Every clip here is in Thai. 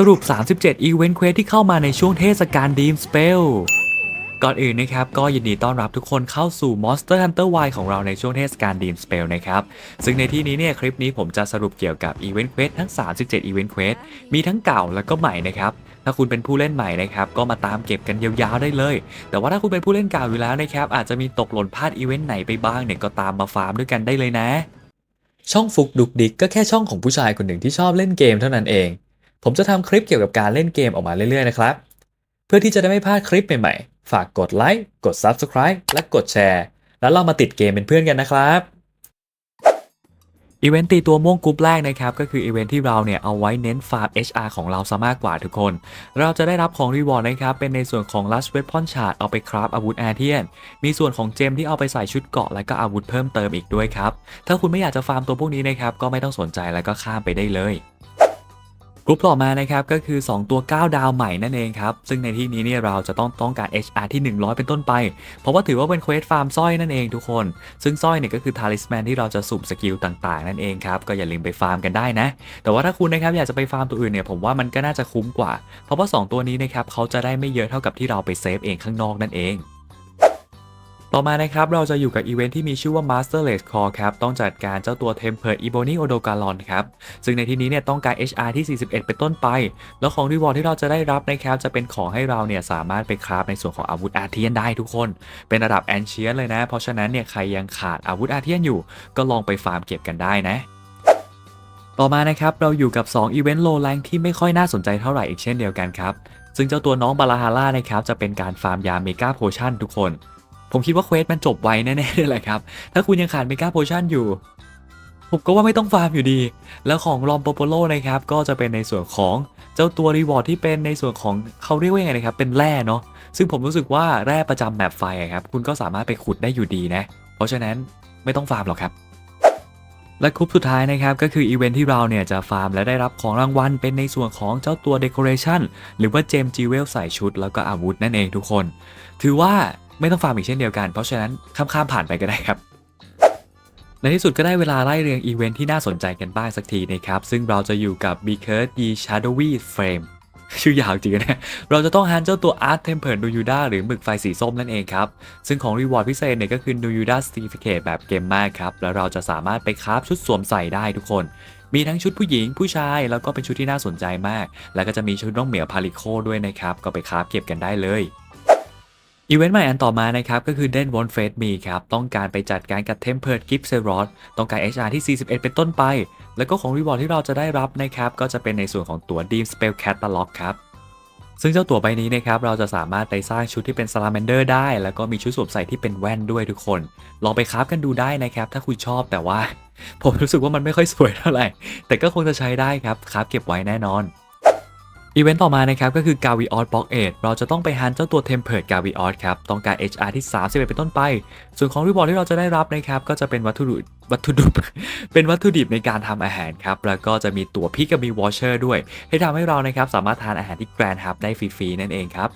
สรุป 37 อีเวนต์เควสที่เข้ามาในช่วงเทศกาลดีมสเปลก่อนอื่นนะครับก็ยินดีต้อนรับทุกคนเข้าสู่ Monster Hunter Y ของเราในช่วงเทศกาลดีมสเปลนะครับ ซึ่งในที่นี้เนี่ยคลิปนี้ผมจะสรุปเกี่ยวกับอีเวนต์เควสทั้ง 37 อีเวนต์เควสมีทั้งเก่าแล้วก็ใหม่นะครับ ถ้าคุณเป็นผู้เล่นใหม่นะครับก็มาตามเก็บกันยาวๆได้เลย แต่ว่าถ้าคุณเป็นผู้เล่นเก่าอยู่แล้วนะครับอาจจะมีตกหล่นพลาดอีเวนต์ไหนไปบ้างเนี่ยก็ตามมาฟาร์มด้วยกันได้เลยนะ ช่องฟุกดุกดิกก็แค่ช่องของผู้ชายคนหนึ่งที่ชอบเล่นเกมเท่านั้นเอง ผมจะทำคลิปเกี่ยวกับการเล่นเกมออกมาเรื่อยๆนะครับ เพื่อที่จะได้ไม่พลาดคลิปใหม่ๆ ฝากกดไลค์ กด Subscribe และกดแชร์ แล้วเรามาติดเกมเป็นเพื่อนกันนะครับอีเวนต์ตีตัวม่วงกรุ๊ปแรกนะครับ ก็คืออีเวนต์ที่เราเนี่ยเอาไว้เน้นฟาร์ม HR ของเราซะมากกว่าทุกคน เราจะได้รับของรีวอร์ดนะครับ เป็นในส่วนของ Last Weapon Shard เอาไปคราฟอาวุธแอเทียน มีส่วนของเจมที่เอาไปใส่ชุดเกาะและก็อาวุธเพิ่มเติมอีกด้วยครับ ถ้าคุณไม่อยากจะฟาร์มตัวพวกนี้นะครับ ก็ไม่ต้องสนใจแล้วก็ข้ามไปได้เลย กรุ๊ปต่อมานะครับก็คือ 2 ตัว 9 ดาวใหม่นั่นเองครับ ซึ่งในที่นี้เนี่ยเราจะต้องต้องการ HR ที่ 100 เป็นต้นไป เพราะว่าถือว่าเป็นเควสฟาร์มสร้อยนั่นเองทุกคน ซึ่งสร้อยเนี่ยก็คือทาริสแมนที่เราจะสุ่มสกิลต่างๆ นั่นเองครับ ก็อย่าลืมไปฟาร์มกันได้นะ แต่ว่าถ้าคุณนะครับอยากจะไปฟาร์มตัวอื่นเนี่ยผมว่ามันก็น่าจะคุ้มกว่า เพราะว่า 2 ตัวนี้นะครับเขาจะได้ไม่เยอะเท่ากับที่เราไปเซฟเองข้างนอกนั่นเอง ต่อมานะครับเราจะอยู่กับอีเวนท์ที่มีชื่อว่า Master Race Call ครับต้องจัดการเจ้าตัว Tempered Ebony Odogalon ครับซึ่งในที่นี้เนี่ยต้องการ HR ที่ 41 เป็นต้นไป แล้วของรีวอร์ดที่เราจะได้รับนะครับจะเป็นของให้เราเนี่ยสามารถไปคราฟในส่วนของอาวุธอาเทียนได้ทุกคน เป็นระดับแอนเชียนเลยนะ เพราะฉะนั้นเนี่ยใครยังขาดอาวุธอาเทียนอยู่ ก็ลองไปฟาร์มเก็บกันได้นะต่อมานะครับเราอยู่กับ 2 อีเวนต์โลแรงที่ไม่ค่อยน่าสนใจเท่าไหร่อีกเช่นเดียวกันครับซึ่งเจ้าตัวน้องบาลาฮาร่านะครับจะเป็นการฟาร์มยาเมกาโพชั่นทุกคน ผมคิดว่าเควสมันจบไวแน่ๆเลยแหละครับ ถ้าคุณยังขาดเมกาโพชั่นอยู่ ผมก็ว่าไม่ต้องฟาร์มอยู่ดี แล้วของลอมโปโปโลนะครับ ก็จะเป็นในส่วนของเจ้าตัวรีวอร์ดที่เป็นในส่วนของเขาเรียกว่าไงนะครับ เป็นแร่เนาะ ซึ่งผมรู้สึกว่าแร่ประจำแมปไฟครับ คุณก็สามารถไปขุดได้อยู่ดีนะ เพราะฉะนั้นไม่ต้องฟาร์มหรอกครับและคุปสุดท้ายนะครับก็คืออีเวนท์ที่เราเนี่ยจะฟาร์มและได้รับของรางวัลเป็นในส่วนของเจ้าตัวเด o r a t i o n หรือว่าเจมจีเวลใส่ชุดแล้วก็อาวุธนั่นเองทุกคน ถือว่า ไม่ต้องฟาร์มอีกเช่นเดียวกัน เพราะฉะนั้นข้ามๆผ่านไปก็ได้ครับในที่สุดก็ได้เวลาไล่เรียงอีเวนท์ที่น่าสนใจกันบ้างสักทีนะครับ ซึ่งเราจะอยู่กับ b e c u r d y Shadowy Frame ชื่อยาวจริงนะ เราจะต้องฮันเจ้าตัว Art Tempered n u y u d a หรือหมึกไฟสีส้มนั่นเองครับ ซึ่งของรีวอร์ดพิเศษเนี่ยก็คือ n u y u d a Certificate แบบเกมมากครับ แล้วเราจะสามารถไปคราฟชุดสวมใส่ได้ทุกคน มีทั้งชุดผู้หญิงผู้ชาย แล้วก็เป็นชุดที่น่าสนใจมาก แล้วก็จะมีชุดน้องเหมียวพาริโคด้วยนะครับ ก็ไปคราฟเก็บกันได้เลย อีเวนต์ใหม่อันต่อมานะครับ ก็คือ Den Won't Face Me ครับ ต้องการไปจัดการกับ Tempered Gift s e r o t ต้องการ HR ที่ 41 เป็นต้นไป แล้วก็ของรีวอร์ดที่เราจะได้รับนะครับ ก็จะเป็นในส่วนของตัว Deep Spell Catalog ครับซึ่งเจ้าตัวใบนี้นะครับเราจะสามารถไปสร้างชุดที่เป็น Salamander ได้ แล้วก็มีชุดสวมใส่ที่เป็นแว่นด้วยทุกคน ลองไปคราฟกันดูได้นะครับ ถ้าคุณชอบแต่ว่า ผมรู้สึกว่ามันไม่ค่อยสวยเท่าไหร่ แต่ก็คงจะใช้ได้ครับคราฟเก็บไว้แน่นอน อีเวนต์ต่อมานะครับก็คือ g a v i o s Box 8เอเราจะต้องไปฮันเจ้าตัว Tempered g a v i o s ครับต้องการ HR ที่ 31 เป็นต้นไป ส่วนของรีวอร์ดที่เราจะได้รับนะครับก็จะเป็นวัตถุดิบวัตถุดิบเป็นวัตถุดิบในการทำอาหารครับแล้วก็จะมีตัวพิกกับมีวอชเชอร์ด้วยให้ทำให้เรานะครับสามารถทานอาหารที่แกรนด์ฮับได้ฟรีๆนั่นเองครับ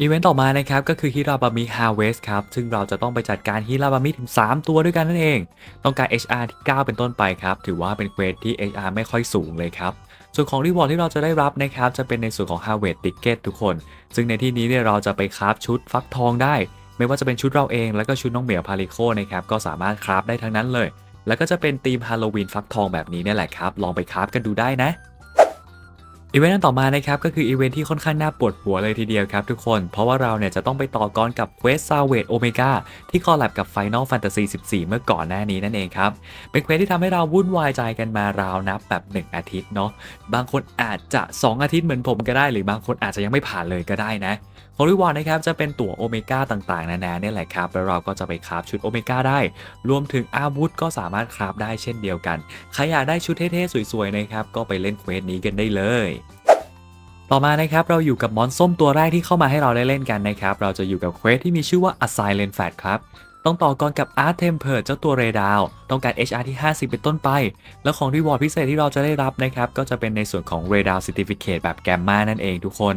อีเวนต์ต่อมานะครับก็คือฮิราบามิฮาเวสครับซึ่งเราจะต้องไปจัดการฮิราบามิถึง 3 ตัวด้วยกันนั่นเอง ต้องการ HR ที่ 9 เป็นต้นไปครับ ถือว่าเป็นเควสที่ HR ไม่ค่อยสูงเลยครับ ส่วนของรีวอร์ดที่เราจะได้รับนะครับจะเป็นในส่วนของ Harvest Ticket ทุกคน ซึ่งในที่นี้เนี่ยเราจะไปคราฟชุดฟักทองได้ ไม่ว่าจะเป็นชุดเราเอง แล้วก็ชุดน้องเหมียวพาริโคนะครับก็สามารถคราฟได้ทั้งนั้นเลย แล้วก็จะเป็นธีมฮาโลวีนฟักทองแบบนี้เนี่ยแหละครับลองไปคราฟกันดูได้นะ อีเวนต์ต่อมานะครับก็คืออีเวนต์ที่ค่อนข้างน่าปวดหัวเลยทีเดียวครับทุกคน เพราะว่าเราเนี่ยจะต้องไปต่อกรกับเควสซาเวตโอเมกาที่คอลแลบกับ Final Fantasy 14 เมื่อก่อนหน้านี้นั่นเองครับ เป็นเควสที่ทำให้เราวุ่นวายใจกันมาราวนับแบบ 1 อาทิตย์เนาะบางคนอาจจะ 2 อาทิตย์เหมือนผมก็ได้ หรือบางคนอาจจะยังไม่ผ่านเลยก็ได้นะ ขอรีวอนนะครับจะเป็นตั๋วโอเมก้าต่างๆ นานาเนี่ยแหละครับ แล้วเราก็จะไปคราฟชุดโอเมก้าได้ รวมถึงอาวุธก็สามารถคราฟได้เช่นเดียวกัน ใครอยากได้ชุดเท่ๆ สวยๆ นะครับ ก็ไปเล่นเควสนี้กันได้เลยต่อมานะครับเราอยู่กับมอนส้มตัวแรกที่เข้ามาให้เราได้เล่นกันนะครับ เราจะอยู่กับเควสที่มีชื่อว่า A Silent Fat ครับ ต้องต่อกรกับ Art Temper เจ้าตัวเรดาว ต้องการ HR ที่ 50 เป็นต้นไป แล้วของรีวอร์ดพิเศษที่เราจะได้รับนะครับ ก็จะเป็นในส่วนของ r a d a r Certificate แบบแกมมานั่นเองทุกคน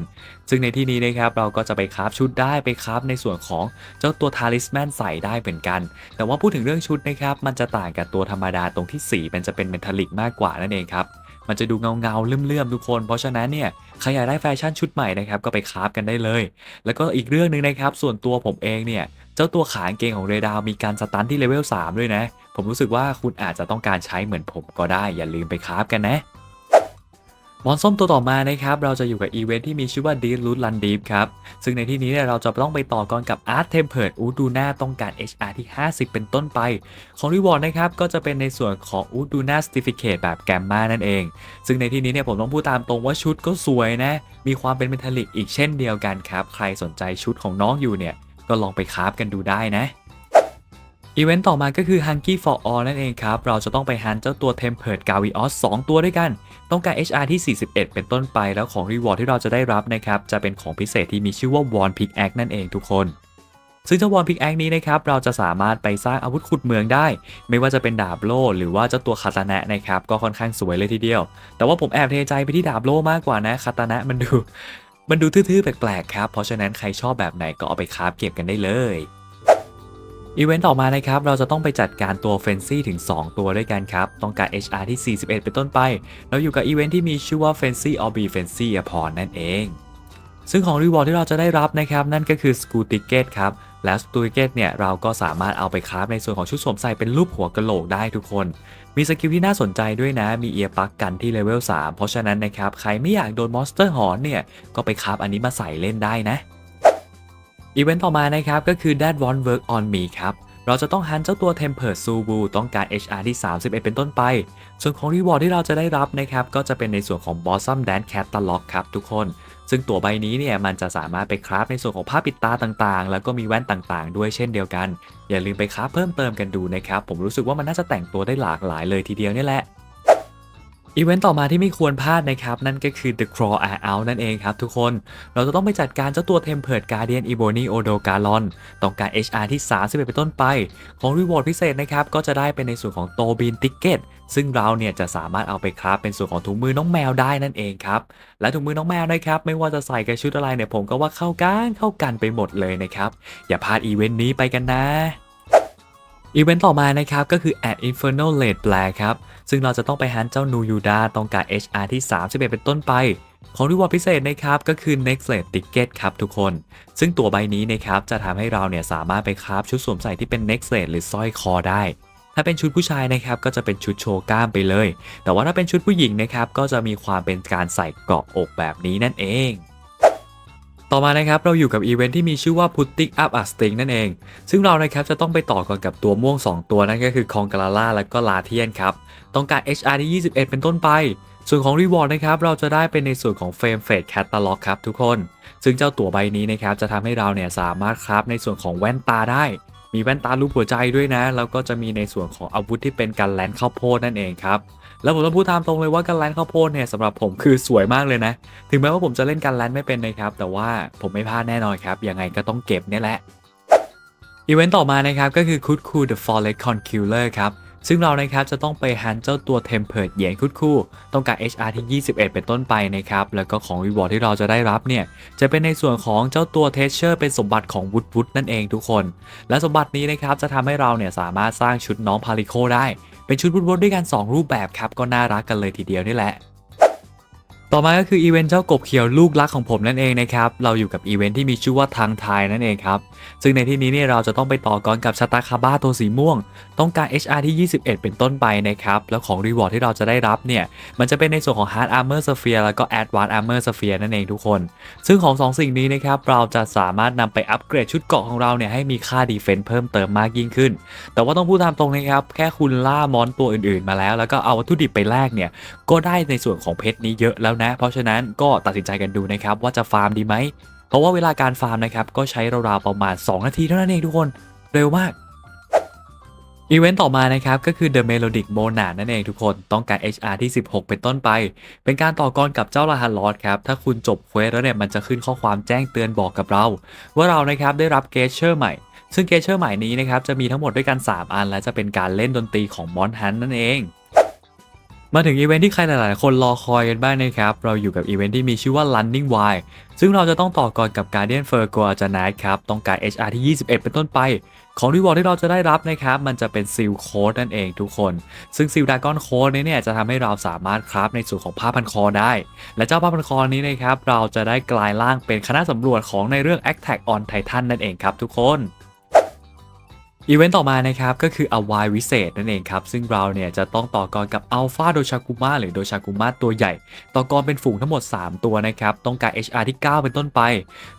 ซึ่งในที่นี้นะครับ เราก็จะไปคราฟชุดได้ไปคราฟในส่วนของเจ้าตัวทาริสแมนใส่ได้เหมือนกัน แต่ว่าพูดถึงเรื่องชุดนะครับมันจะต่างกับตัวธรรมดาตรงที่สีมันจะเป็นเมทัลลิกมากกว่านั่นเองครับ มันจะดูเงาเงาเรื่มเลื่อมทุกคน เพราะฉะนั้นเนี่ยใครอยากได้แฟชั่นชุดใหม่นะครับก็ไปคราฟกันได้เลย แล้วก็อีกเรื่องหนึ่งนะครับส่วนตัวผมเองเนี่ยเจ้าตัวขากางเกงของเรดาวมีการสตันที่เลเวล3ด้วยนะ ผมรู้สึกว่าคุณอาจจะต้องการใช้เหมือนผมก็ได้อย่าลืมไปคราฟกันนะ มอนส้มตัวต่อมานะครับ เราจะอยู่กับอีเวนท์ที่มีชื่อว่า d e e Root Run Deep ครับ ซึ่งในที่นี้เนี่ยเราจะต้องไปต่อกรกับ Art Tempered อูดูนาต้องการ HR ที่ 50 เป็นต้นไป ของรีวอร์ดนะครับ ก็จะเป็นในส่วนของอูดูนา Certificate แบบแกมมานั่นเอง ซึ่งในที่นี้เนี่ยผมต้องพูดตามตรงว่าชุดก็สวยนะ มีความเป็นเมทัลลิกอีกเช่นเดียวกันครับ ใครสนใจชุดของน้องอยู่เนี่ย ก็ลองไปคราฟกันดูได้นะ อีเวนต์ต่อมาก็คือ Hungry for All นั่นเองครับ เราจะต้องไปฮันเจ้าตัว Tempered Gavios 2 ตัวด้วยกัน ต้องการ HR ที่ 41 เป็นต้นไป แล้วของ Reward ที่เราจะได้รับนะครับ จะเป็นของพิเศษที่มีชื่อว่า Worn Pickaxe นั่นเองทุกคน ซึ่งเจ้า Worn Pickaxe นี้นะครับ เราจะสามารถไปสร้างอาวุธขุดเมืองได้ ไม่ว่าจะเป็นดาบโล่หรือว่าเจ้าตัวคาตานะนะครับ ก็ค่อนข้างสวยเลยทีเดียว แต่ว่าผมแอบเทใจไปที่ดาบโล่มากกว่านะคาตานะมันดู มันดูทื่อๆแปลกๆครับ เพราะฉะนั้นใครชอบแบบไหนก็เอาไปคราฟเก็บกันได้เลย อีเวนต์ต่อมานะครับ เราจะต้องไปจัดการตัวเฟนซี่ถึง 2 ตัวด้วยกันครับ ต้องการ HR ที่ 41 เป็นต้นไป เราอยู่กับอีเวนต์ที่มีชื่อว่า Fancy or Be Fancy Upon นั่นเอง ซึ่งของรีวอร์ดที่เราจะได้รับนะครับ นั่นก็คือ School Ticket ครับ และ School Ticket เนี่ย เราก็สามารถเอาไปคราฟในส่วนของชุดสวมใส่เป็นรูปหัวกะโหลกได้ทุกคน มีสกิลที่น่าสนใจด้วยนะ มีเอียปักกันที่เลเวล3เพราะฉะนั้นนะครับ ใครไม่อยากโดนมอนสเตอร์หอนเนี่ย ก็ไปคราฟอันนี้มาใส่เล่นได้นะ อีเวนต์ต่อมานะครับก็คือ That One Work on Me ครับ เราจะต้องฮันเจ้าตัว Tempered Subu ต้องการ HR ที่ 31 เป็นต้นไป ส่วนของรีวอร์ดที่เราจะได้รับนะครับก็จะเป็นในส่วนของ Blossom Dance Catalog ครับทุกคน ซึ่งตัวใบนี้เนี่ยมันจะสามารถไปคราฟในส่วนของผ้าปิดตาต่างๆ แล้วก็มีแว่นต่างๆ ด้วยเช่นเดียวกัน อย่าลืมไปคราฟเพิ่มเติมกันดูนะครับผมรู้สึกว่ามันน่าจะแต่งตัวได้หลากหลายเลยทีเดียวนี่แหละ อีเวนต์ต่อมาที่ไม่ควรพลาดนะครับ นั่นก็คือ The Crawl Out นั่นเองครับทุกคน เราจะต้องไปจัดการเจ้าตัว Tempered Guardian Ebony Odo Galon ต้องการ HR ที่ 31เป็นต้นไป ของ Reward พิเศษนะครับ ก็จะได้เป็นในส่วนของ Tobin Ticket ซึ่งเราเนี่ยจะสามารถเอาไปคราฟเป็นส่วนของถุงมือน้องแมวได้นั่นเองครับ และถุงมือน้องแมวนะครับไม่ว่าจะใส่กับชุดอะไรเนี่ยผมก็ว่าเข้ากันเข้ากันไปหมดเลยนะครับอย่าพลาดอีเวนต์นี้ไปกันนะ อีเวนต์ต่อมานะครับก็คือ Ad Infernal Late b l a c ครับ ซึ่งเราจะต้องไปฮันเจ้านูยูดาต้องการ HR ที่ 31 เป็นต้นไป ของรีวอร์ดพิเศษนะครับก็คือ Next Late Ticket ครับทุกคน ซึ่งตัวใบนี้นะครับจะทำให้เราเนี่ยสามารถไปคราฟชุดสวมใส่ที่เป็น Next Late หรือสร้อยคอได้ถ้าเป็นชุดผู้ชายนะครับก็จะเป็นชุดโชว์กล้ามไปเลย แต่ว่าถ้าเป็นชุดผู้หญิงนะครับก็จะมีความเป็นการใส่เกราะอกแบบนี้นั่นเอง ต่อมานะครับเราอยู่กับอีเวนท์ที่มีชื่อว่า Putting Up a Sting นั่นเอง ซึ่งเรานะครับจะต้องไปต่อก่อนกับตัวม่วง 2 ตัวนั่นก็คือคองกาลาล่าและก็ลาเทียนครับ ต้องการ HR ที่ 21 เป็นต้นไป ส่วนของ Reward นะครับเราจะได้เป็นในส่วนของ Frame Fade Catalog ครับทุกคน ซึ่งเจ้าตัวใบนี้นะครับจะทำให้เราเนี่ยสามารถคราฟในส่วนของแว่นตาได้ มีแว่นตารูปหัวใจด้วยนะ แล้วก็จะมีในส่วนของอาวุธที่เป็นการแลนเข้าโพดนั่นเองครับ แล้วผมต้องพูดตามตรงเลยว่าการแลนข้าวโพดเนี่ยสำหรับผมคือสวยมากเลยนะ ถึงแม้ว่าผมจะเล่นการแลนไม่เป็นนะครับ แต่ว่าผมไม่พลาดแน่นอนครับ ยังไงก็ต้องเก็บเนี่ยแหละ อีเวนต์ต่อมานะครับก็คือคุดคู The Forest Conqueror ครับซึ่งเรานะครับจะต้องไปฮันเจ้าตัว Tempered เหยียนคุดคู่ ต้องการ HR ที่ 21 เป็นต้นไปนะครับ แล้วก็ของ Reward ที่เราจะได้รับเนี่ย จะเป็นในส่วนของเจ้าตัว t e s t u r e เป็นสมบัติของวุฒวุฒนั่นเองทุกคน และสมบัตินี้นะครับจะทำให้เราเนี่ยสามารถสร้างชุดน้องพาริโคได้ เป็นชุดวุฒวุฒด้วยกัน 2 รูปแบบครับ ก็น่ารักกันเลยทีเดียวนี่แหละ ต่อมาก็คืออีเวนต์เจ้ากบเขียวลูกรักของผมนั่นเองนะครับ เราอยู่กับอีเวนต์ที่มีชื่อว่าทางไทยนั่นเองครับ ซึ่งในที่นี้เนี่ยเราจะต้องไปต่อกรกับชาตาคาบ้าตัวสีม่วง ต้องการ HR ที่ 21 เป็นต้นไปนะครับ แล้วของ Reward ที่เราจะได้รับเนี่ย มันจะเป็นในส่วนของ Hard Armor Sphere แล้วก็ Advanced Armor Sphere นั่นเองทุกคน ซึ่งของ 2 สิ่งนี้นะครับ เราจะสามารถนำไปอัปเกรดชุดเกราะของเราเนี่ยให้มีค่าดีเฟน s ์เพิ่มเติมมากยิ่งขึ้น แต่ว่าต้องพูดตามตรงนะครับ แค่คุณล่ามอนตัวอื่นๆ มาแล้ว แล้วก็เอาวัตถุดิบไปแลกเนี่ย ก็ได้ในส่วนของเพชรนี้เยอะแล้วนะ เพราะฉะนั้นก็ตัดสินใจกันดูนะครับว่าจะฟาร์มดีไหม เพราะว่าเวลาการฟาร์มนะครับก็ใช้ราวๆประมาณ 2 นาทีเท่านั้นเองทุกคน เร็วมากอีเวนต์ต่อมานะครับก็คือ The Melodic m o n a นั่นเองทุกคนต้องการ HR ที่ 16 เป็นต้นไป เป็นการต่อกรกับเจ้ารหัสลอดครับถ้าคุณจบเควสแล้วเนี่ยมันจะขึ้นข้อความแจ้งเตือนบอกกับเรา ว่าเรานะครับได้รับเกเชอร์ใหม่ ซึ่งเกเชอร์ใหม่นี้นะครับจะมีทั้งหมดด้วยกัน 3 อัน และจะเป็นการเล่นดนตรีของมอนฮันนั่นเอง มาถึงอีเวนท์ที่ใครหลาย ๆ คนรอคอยกันบ้างนะครับ เราอยู่กับอีเวนท์ที่มีชื่อว่า Running Wild ซึ่งเราจะต้องต่อกรกับ Guardian f u r g o a j a n a t ครับ ต้องการ HR ที่ 21 เป็นต้นไป ของรีวอร์ดที่เราจะได้รับนะครับ มันจะเป็นซิลโค้ดนั่นเองทุกคน ซึ่งซิลดากอนโค้ดนี้เนี่ยจะทำให้เราสามารถคราฟในส่วนของผ้าพันคอได้ และเจ้าผ้าพันคอนี้นะครับ เราจะได้กลายร่างเป็นคณะสำรวจของในเรื่อง Attack on Titan นั่นเองครับทุกคน อีเวนต์ต่อมานะครับก็คืออวายวิเศษนั่นเองครับ ซึ่งเราเนี่ยจะต้องต่อกรกับอัลฟาโดชากุมะหรือโดชากุมะตัวใหญ่ ต่อกรเป็นฝูงทั้งหมด 3 ตัวนะครับ ต้องการ HR ที่ 9 เป็นต้นไป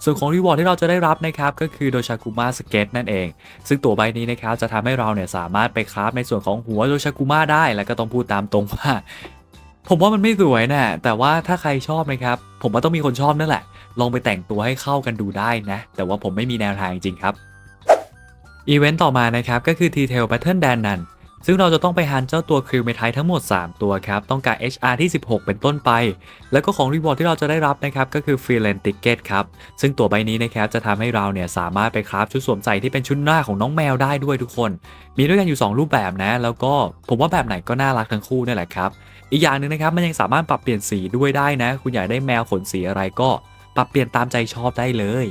ส่วนของรีวอร์ดที่เราจะได้รับนะครับ ก็คือโดชากุมะสเก็ตนั่นเอง ซึ่งตัวใบนี้นะครับจะทำให้เราเนี่ยสามารถไปคราฟในส่วนของหัวโดชากุมะได้ แล้วก็ต้องพูดตามตรงว่าผมว่ามันไม่สวยนะแต่ว่าถ้าใครชอบนะครับ ผมว่าต้องมีคนชอบนั่นแหละ ลองไปแต่งตัวให้เข้ากันดูได้นะ แต่ว่าผมไม่มีแนวทางจริงครับ อีเวนต์ต่อมานะครับก็คือ T-Tail Battle Dan นันซึ่งเราจะต้องไปฮันเจ้าตัวคริวเมทายทั้งหมด 3 ตัวครับ ต้องการ HR ที่ 16 เป็นต้นไป แล้วก็ของรีวอร์ดที่เราจะได้รับนะครับ ก็คือ Freelance Ticket ครับ ซึ่งตัวใบนี้นะครับ จะทำให้เราเนี่ยสามารถไปคราฟชุดสวมใส่ที่เป็นชุดหน้าของน้องแมวได้ด้วยทุกคน มีด้วยกันอยู่ 2 รูปแบบนะ แล้วก็ผมว่าแบบไหนก็น่ารักทั้งคู่นี่แหละครับ อีกอย่างหนึ่งนะครับมันยังสามารถปรับเปลี่ยนสีด้วยได้นะ คุณอยากได้แมวขนสีอะไรก็ ปรับเปลี่ยนตามใจชอบได้เลย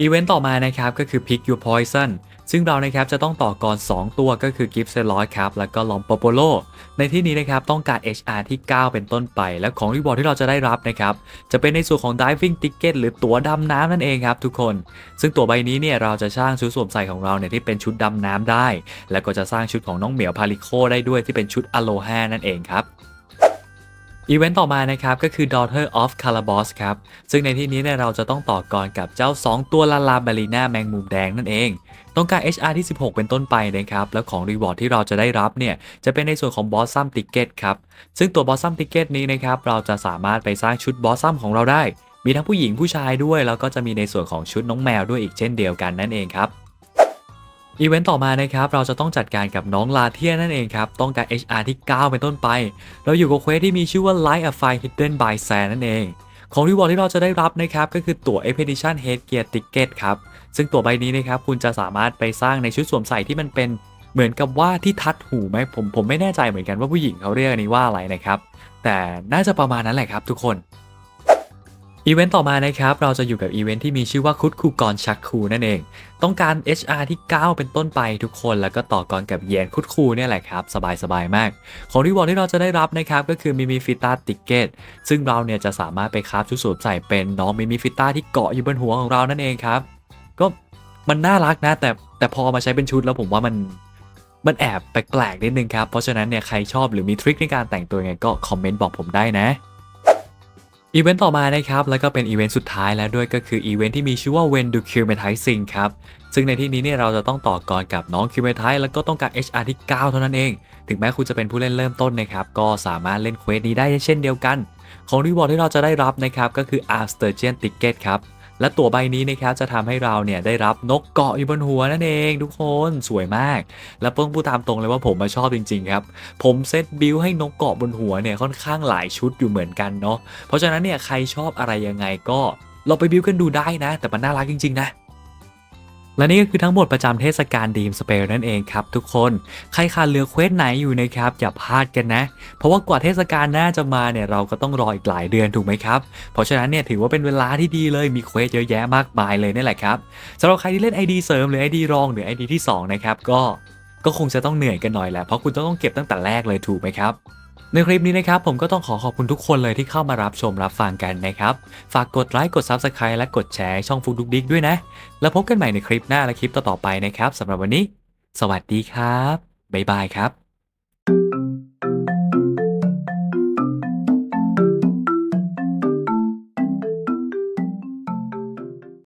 อีเวนต์ต่อมานะครับก็คือ Pick Your Poison ซึ่งเรานะครับจะต้องต่อกร 2 ตัวก็คือ Gift c e l o i d ครับแล้วก็ l o m p o p o l o ในที่นี้นะครับต้องการ HR ที่ 9 เป็นต้นไป และของรีวอร์ดที่เราจะได้รับนะครับจะเป็นในส่วนของ Diving Ticket หรือตั๋วดำน้ำนั่นเองครับทุกคน ซึ่งตั๋วใบนี้เนี่ยเราจะสร้างชุดสวมใส่ของเราเนี่ยที่เป็นชุดดำน้ำได้ แล้วก็จะสร้างชุดของน้องเหมียวพาริโคได้ด้วยที่เป็นชุดอโลฮานั่นเองครับ อีเวนต์ต่อมานะครับก็คือ Daughter of Calabos ครับ ซึ่งในที่นี้เนี่ยเราจะต้องต่อกรกับเจ้า 2 ตัวลาลาบาลีนาแมงมุมแดงนั่นเอง ต้องการ HR ที่ 16 เป็นต้นไปนะครับ แล้วของรีวอร์ดที่เราจะได้รับเนี่ย จะเป็นในส่วนของบอสซัมติเกตครับ ซึ่งตัวบอสซัมติเกตนี้นะครับ เราจะสามารถไปสร้างชุดบอสซัมของเราได้ มีทั้งผู้หญิงผู้ชายด้วย แล้วก็จะมีในส่วนของชุดน้องแมวด้วยอีกเช่นเดียวกันนั่นเองครับ อีเวนต์ต่อมานะครับเราจะต้องจัดการกับน้องลาเทียนั่นเองครับ ต้องการ HR ที่ 9 เป็นต้นไป เราอยู่กับเควสที่มีชื่อว่า Light a Fire Hidden by Sand นั่นเอง ของรีวอร์ดที่เราจะได้รับนะครับก็คือตั๋ว Expedition Headgear Ticket ครับ ซึ่งตั๋วใบนี้นะครับคุณจะสามารถไปสร้างในชุดสวมใส่ที่มันเป็นเหมือนกับว่าที่ทัดหูไหมผมผมไม่แน่ใจเหมือนกันว่าผู้หญิงเขาเรียกอันนี้ว่าอะไรนะครับแต่น่าจะประมาณนั้นแหละครับทุกคน อีเวนต์ต่อมานะครับ เราจะอยู่กับอีเวนต์ที่มีชื่อว่าคุดคูกรชักคูนั่นเอง ต้องการ HR ที่ 9 เป็นต้นไปทุกคนแล้วก็ต่อกรกับเยนคุดคูเนี่ยแหละครับ สบายๆ มาก ของรีวอร์ดที่เราจะได้รับนะครับ ก็คือมิมิฟิต้าติเกตซึ่งเราเนี่ยจะสามารถไปคราฟชุดสวมใส่เป็นน้องมิมิฟิต้าที่เกาะอยู่บนหัวของเรานั่นเองครับ ก็มันน่ารักนะ แต่แต่พอมาใช้เป็นชุดแล้วผมว่ามันมันแอบแปลกๆนิดนึงครับเพราะฉะนั้นเนี่ยใครชอบหรือมีทริคในการแต่งตัวไงก็คอมเมนต์บอกผมได้นะ อีเวนต์ต่อมานะครับแล้วก็เป็นอีเวนต์สุดท้ายแล้วด้วยก็คืออีเวนต์ที่มีชื่อว่า When Do Kill m e t i z i n g ครับซึ่งในที่นี้เนี่ยเราจะต้องต่อกรกับน้องคิวเมทายแล้วก็ต้องการ HR ที่ 9 เท่านั้นเอง ถึงแม้คุณจะเป็นผู้เล่นเริ่มต้นนะครับก็สามารถเล่นเควสนี้ได้เช่นเดียวกัน ของรีวอร์ดที่เราจะได้รับนะครับก็คือ a r s t u r g e o n Ticket ครับ และตัวใบนี้นะครับจะทำให้เราเนี่ยได้รับนกเกาะอยู่บนหัวนั่นเองทุกคนสวยมาก และเพิ่งพูดตามตรงเลยว่าผมมาชอบจริงๆครับ ผมเซตบิลให้นกเกาะบนหัวเนี่ยค่อนข้างหลายชุดอยู่เหมือนกันเนาะเพราะฉะนั้นเนี่ยใครชอบอะไรยังไงก็เราไปบิลกันดูได้นะ แต่มันน่ารักจริงๆนะ และนี่ก็คือทั้งหมดประจำเทศกาลดีมสเปลนั่นเองครับทุกคน ใครขาดเหลือเควสไหนอยู่นะครับ อย่าพลาดกันนะ เพราะว่ากว่าเทศกาลหน้าจะมาเนี่ยเราก็ต้องรออีกหลายเดือนถูกไหมครับ เพราะฉะนั้นเนี่ยถือว่าเป็นเวลาที่ดีเลยมีเควสเยอะแยะมากมายเลยนี่แหละครับสำหรับใครที่เล่น ID เสริมหรือ ID รองหรือ ID ที่สองนะครับก็ก็คงจะต้องเหนื่อยกันหน่อยแหละเพราะคุณต้องเก็บตั้งแต่แรกเลยถูกไหมครับ ในคลิปนี้นะครับผมก็ต้องขอขอบคุณทุกคนเลยที่เข้ามารับชมรับฟังกันนะครับ ฝากกดไลค์กด Subscribe และกดแชร์ช่องฟุกดุกดิกด้วยนะ แล้วพบกันใหม่ในคลิปหน้าและคลิปต่อๆไปนะครับสำหรับวันนี้ สวัสดีครับ บ๊ายบายครับ